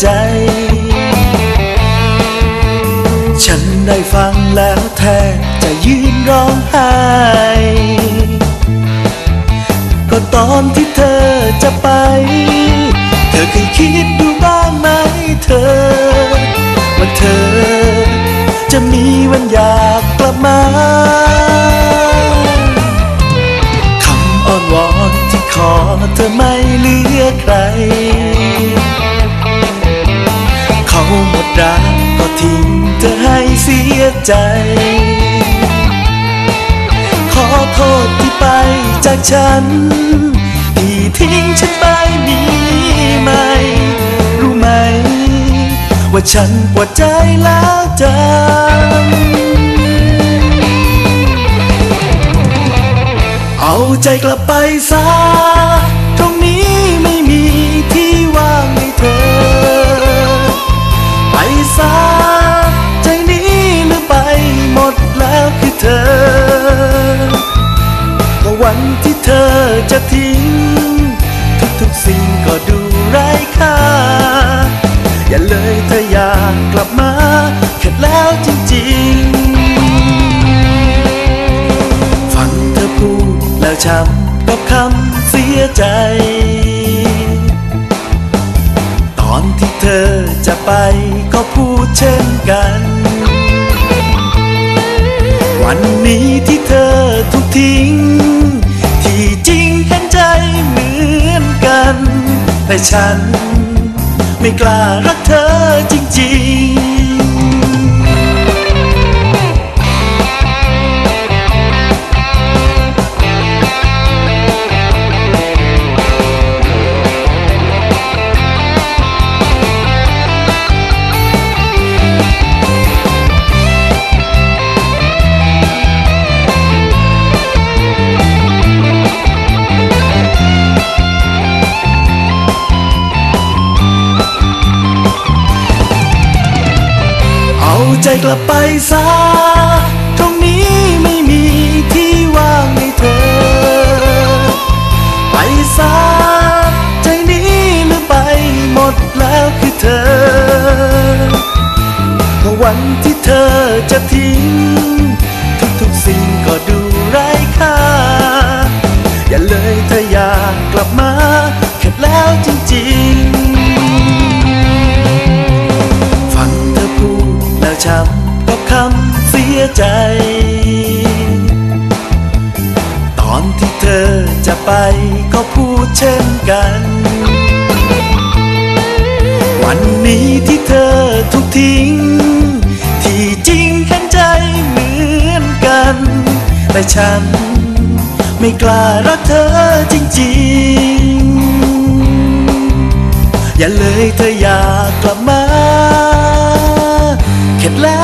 ใจ ฉันได้ฟังแล้วแทบจะยืนร้องไห้ ก็ตอนที่เธอจะไป เธอเคยคิดดูบ้างไหมเธอ ว่าเธอ จะมีวันอยากกลับมาคำอ้อนวอนที่ขอเธอไม่เหลือใคร รักก็ทิ้งเธอให้เสียใจ ขอโทษที่ไปจากฉัน ที่ทิ้งฉันไปมีไหม รู้ไหม ว่าฉันปวดใจแล้วจังเอาใจกลับไปซะ วันที่เธอจะทิ้ง ทุกๆสิ่งก็ดูไร้ค่า อย่าเลยเธออยากกลับมาแค่แล้วจริงๆ ฟังเธอพูดแล้วช้ำกับคำเสียใจ ตอนที่เธอจะไปก็พูดเช่นกัน วันนี้ที่เธอทุกทิ้ง ที่จริงเห็นใจเหมือนกัน แต่ฉันไม่กล้ารักเธอจริงๆ เอาใจกลับไปซะตรงนี้ไม่มีที่ว่างให้เธอ ไปซะใจนี้หรือไปหมดแล้วคือเธอก็วันที่เธอจะทิ้ง ทุกๆสิ่งก็ดูไร้ค่า อย่าเลยเธออยากกลับมา เธอจะไปก็พูดเช่นกัน วันนี้ที่เธอถูกทิ้ง ที่จริงเห็นใจเหมือนกัน แต่ฉันไม่กล้ารักเธอจริงๆ อย่าเลยเธออยากกลับมา เข็ดแล้ว